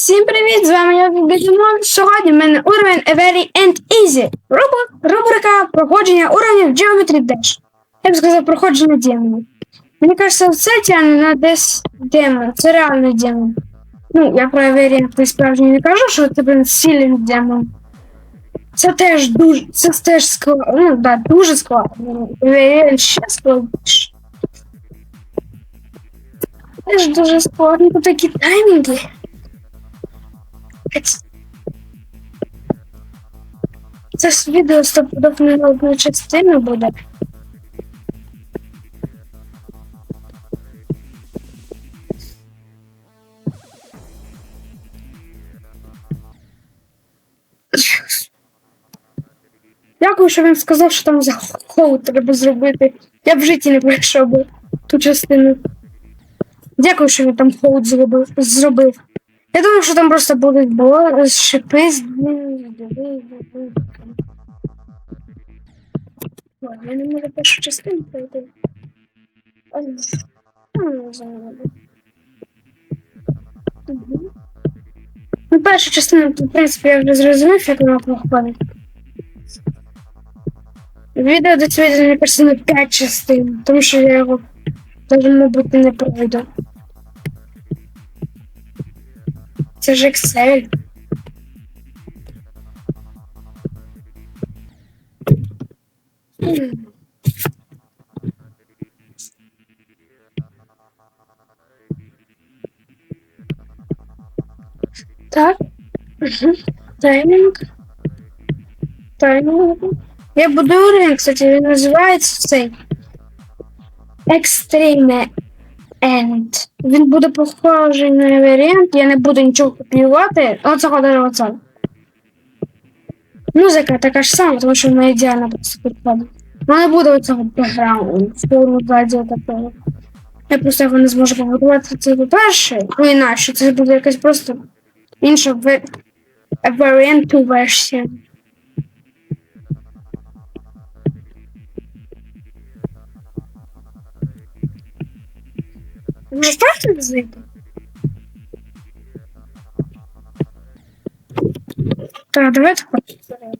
Всім привіт! З вами я Гедемон. Сьогодні в мене уровень A Very and Easy. Руб- Рубрика проходження уровнів Geometry Dash. Я б сказав, проходження демонів. Мені кажеться, це тягне на десь демон. Це реальний демон. Ну, я про Very справжній не кажу, що це блин сильний демон. Це теж дуже, це теж складно, ну, да, дуже складно. Very ще складніше. Теж дуже складно, такі таймінги. Це ж відео стопудов не одну частину буде. Дякую, що він сказав, що там за хоут треба зробити. Я б в житті не пройшов би ту частину. Дякую, що він там хоут зробив. Я думав, що там просто будуть бо шипи з Ладно, не можу першу частину пройти. Ну. Ну, першу частину, в принципі, я вже зрозумів, як вона проходить. Відео до цього мені кажется, 5 частин, тому що я його навіть, мабуть, не пройду. Це ж Excel. Так. Мгм. Таймінг. Таймінг. Я буду уровень, кстати, називається цей. Extreme End. Він буде похожий на варіант, я не буду нічого копіювати. Оцього даже оце. Музика така ж сама, тому що вона ідеально просто підходить. Вона буде оцього бекграунду, форму радіо такого. Я просто його не зможу побудувати. Це по-перше, ну інакше, це буде якась просто інша ве... варіанту версія. Ну, не знайти. Так, давайте почнемо.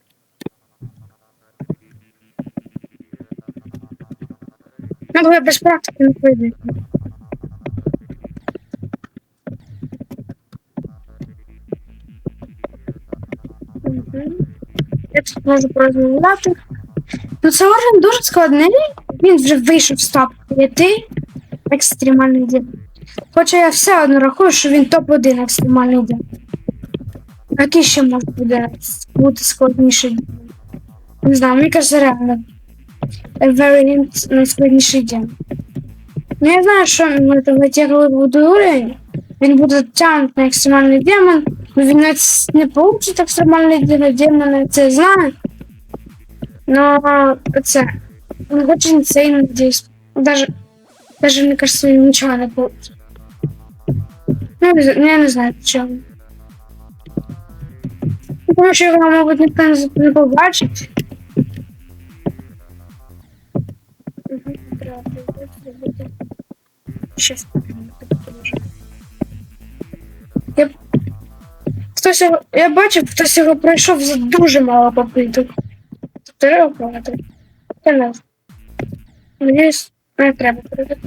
Ну, давай без практики не пройде. Я тут можу порозмовляти. Ну, це орган дуже складний. Він вже вийшов з 5 екстремальний дім. Хоча я все одно рахую, що він топ-1 екстремальний дім. Який ще може буде бути складніший дім? Не знаю, мені кажеться реально. Very найскладніший дім. Ну я знаю, що ми там витягли буде уровень. Він буде тягнути на екстремальний демон. Ну він не, не получить екстремальний демон, демон, я це знаю. Но це. Он очень цей, надеюсь. Даже Даже, мне кажется, ничего не будет. Ну, я не знаю, почему. Потому что его, мабуть, ніхто не, побачить. Зробити. Щас. Я... Хтось його... Я бачив, хтось його пройшов за дуже мало попиток. Треба багато. Я не знаю. Не треба передати.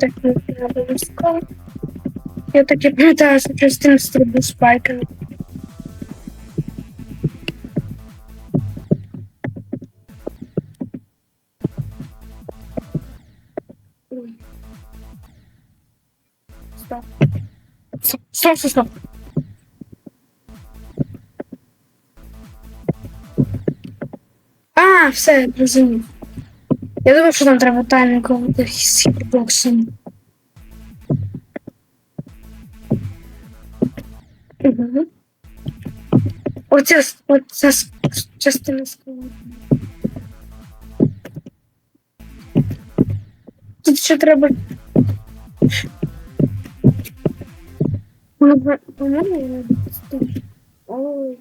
Так, не треба військово. Я так і пам'ятаю, що частину стрибу з пайками. Стоп. Стоп, стоп, стоп. А, все, я зрозумів. Я думав, що там треба таймінг з хітбоксом. Угу. Оця, оця частина складна. Тут ще треба. По-моєму, я. Ой.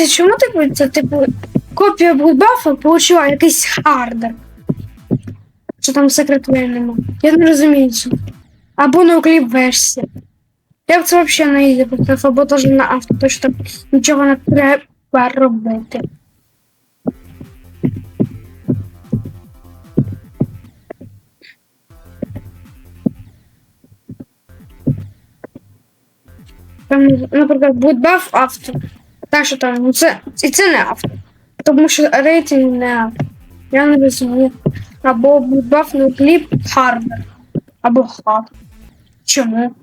Слухай, чому типу, це типу копія будбафа получила якийсь хардер. Що там секретаря нема. Я не розумію. що. Або ноукліп версія. Я б це взагалі не поставив, або теж на авто, то що нічого не треба робити. Там, наприклад, будбаф авто. Так що там, ну це, і це не авто. Тому що рейтинг не авто. Я не розумію. Або на кліп хардер. Або хаб. Чому?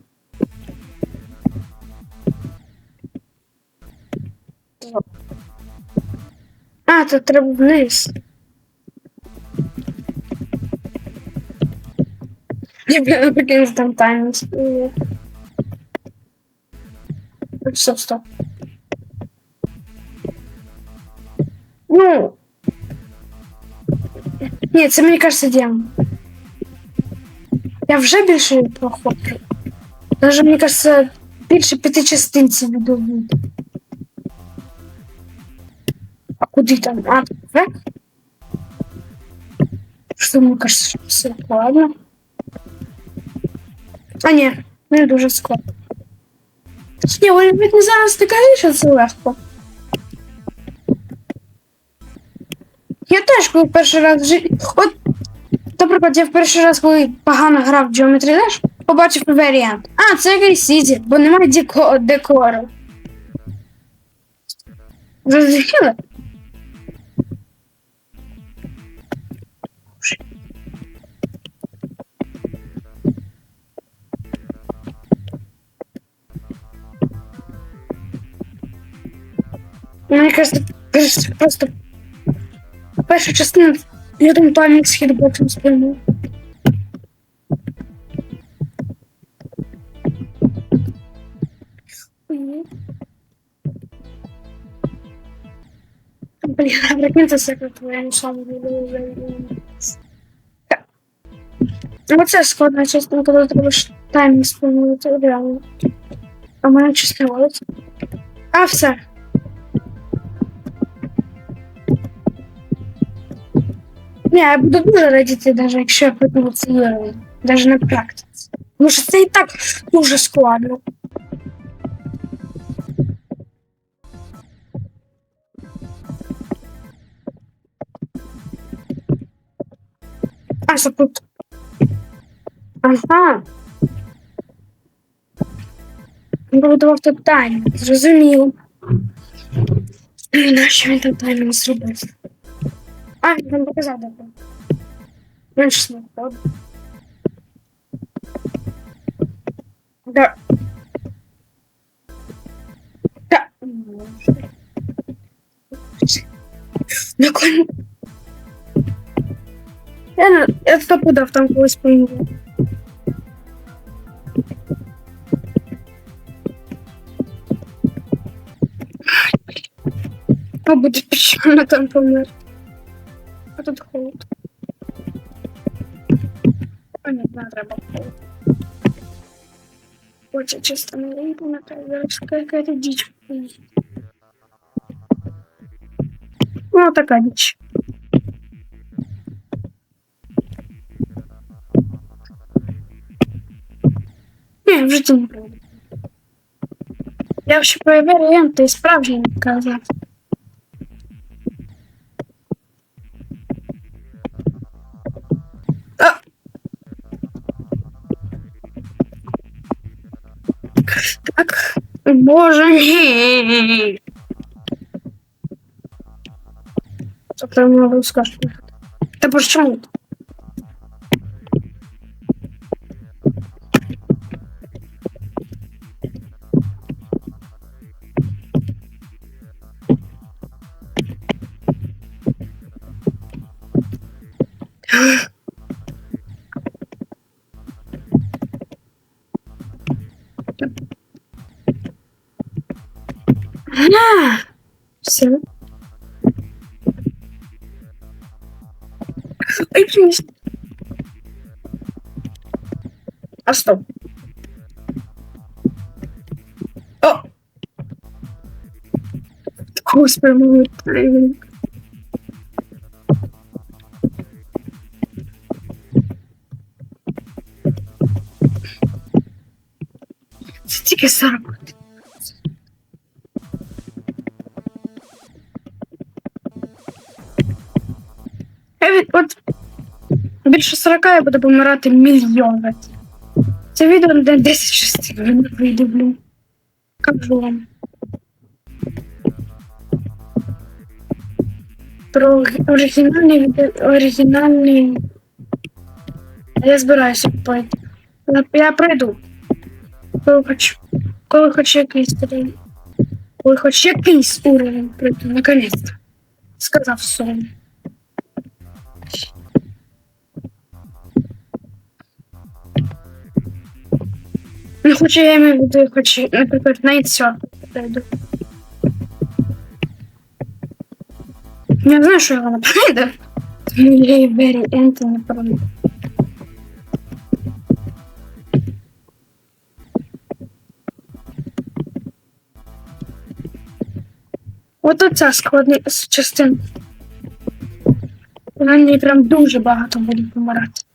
А, тут треба вниз. Я блін, прикинь, там спинив. Стоп, стоп. Ну. Ні, це мені кажется дем. Я вже більше проходжу. Даже мені кажется, більше п'яти частин ці відео буде. А куди там? А, вверх? Що мені кажется, що все ладно. А ні, не дуже складно. Ні, ви ведь не зараз ти кажеш, що це легко. Я теж, коли перший раз в житті. От, наприклад, я в перший раз, коли погано грав в Geometry Dash, побачив варіант. А, це якийсь Сізі, бо немає деко- декору. Зрозуміли? Мені кажется, просто перша частина, я там таймінг з хітбоксом спрямую. Мгм. Блін, а прикинь, це секрет, я не сам буду. Оце складна частина, коли треба ж таймінг спрямувати, реально. А в мене чесно валиться. А, все. Не, я буду дуже радіти, навіть якщо я пройду цей уровень. Навіть на практиці. Тому що це і так дуже складно. А, що тут? Ага. Він побудував тут таймінг, зрозуміло. Нащо він там таймінг зробив? А, він нам показав добре. Менш не входить. Да. Да. На кон... Я, я стопудов там колись поїду. Мабуть, печально там помер. А тут холод. А ні, не треба холод. Хоче чисто не вийду, на те зараз какая-то дичь. поїсть. Ну, така дичь. Ні, в житті не пройду. Я ще про варіанти і справжні не Так, боже ні. Це прям надо сказати. Та почему? А, Все. Отлично. А что? О! Господи, мой тренинг. Тільки сорок. От більше 40 я буду помирати мільйон. Це відео на 10 частин блін. Кажу вам. Про оригінальний оригінальний. Я збираюся купити. Я, прийду. Коли хоч, коли хоч якийсь. Коли хоч якийсь уровень прийду, наконець-то. Сказав сон. Ну, хоч я маю виду, хоч, наприклад, на все. Я знаю, що я і Бері Енті не пройду. От оця складна частина. На ній прям дуже багато буде помирати.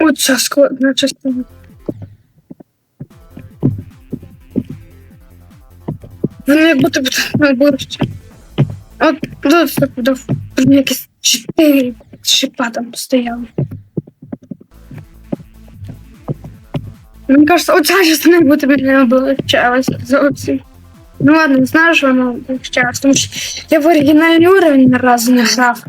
Оця складна частина. Вони як будто б на борщі. От так буде якісь чотири шипа там стояли. Мені кажется, оця частина буде мене облегчалася зовсім. Ну ладно, не знаю, що воно облегчалось, тому що я в оригінальний уровень ні разу не грав.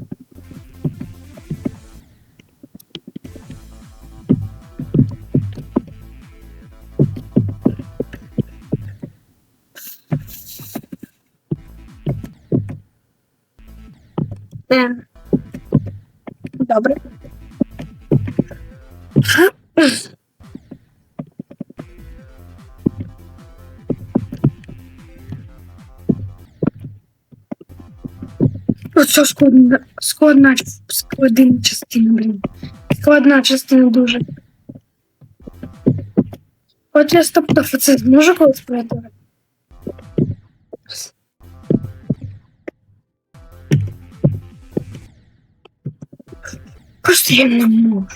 Е. Добре. Оце складна, складна, складна частина, блін. Складна частина дуже. От я стоптав це зможу колись пройти? Просто я не можу.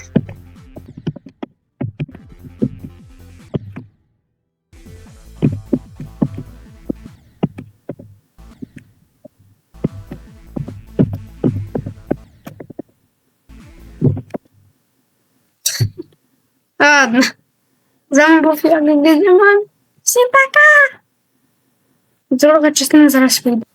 Ладно. З вами був я Дімон. Всім пока! Друга частина зараз вийде.